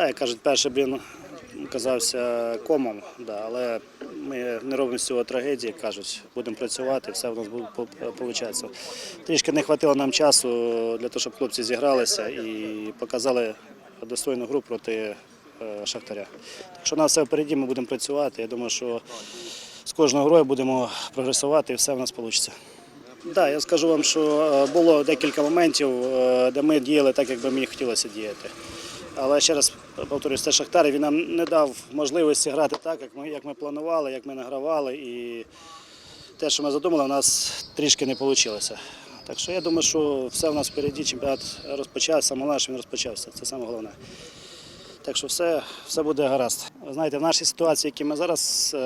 Да, як кажуть, перший блін казався комом, да, але ми не робимо з цього трагедії, кажуть, будемо працювати, все в нас буде виходить. Трішки не вистачило нам часу для того, щоб хлопці зігралися і показали достойну гру проти е, Шахтаря. Так що у нас все впереді, ми будемо працювати. Я думаю, що з кожною грою будемо прогресувати і все в нас вийде. Так, я скажу вам, що е, було декілька моментів, е, де ми діяли так, як би мені хотілося діяти. Але ще раз повторюсь, це Шахтар, він нам не дав можливості грати так, як ми, як ми планували, як ми награвали. І те, що ми задумали, у нас трішки не вийшло. Так що я думаю, що все в нас впереді, чемпіонат розпочався, головне, він розпочався. Це саме головне. Так що все, все буде гаразд. Знаєте, в нашій ситуації, які ми зараз, е,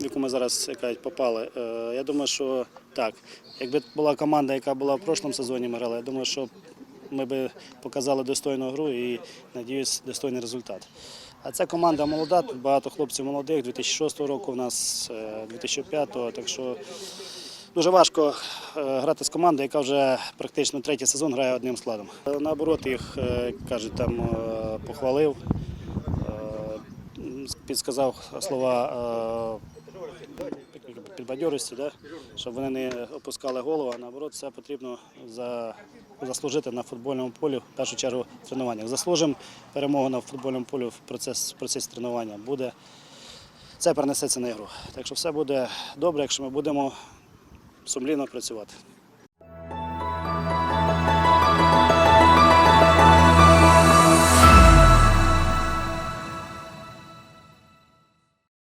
в яку ми зараз кажуть, попали, е, я думаю, що так. Якби була команда, яка була в прошлому сезоні, ми грали, я думаю, що ми би показали достойну гру і, надіюсь, достойний результат. А ця команда молода, тут багато хлопців молодих, 2006 року в нас, е, 2005-го, так що Дуже важко е, грати з командою, яка вже практично третій сезон грає одним складом. Е, Наоборот, їх е, кажуть, там е, похвалив, е, підсказав слова е, підбадьорості, да? щоб вони не опускали голову, а наоборот, все потрібно за, заслужити на футбольному полі, в першу чергу в тренуваннях. Заслужимо перемогу на футбольному полі в процес, в процесі тренування. Буде, це перенесеться на ігру. Так що все буде добре, якщо ми будемо сумлінно працювати.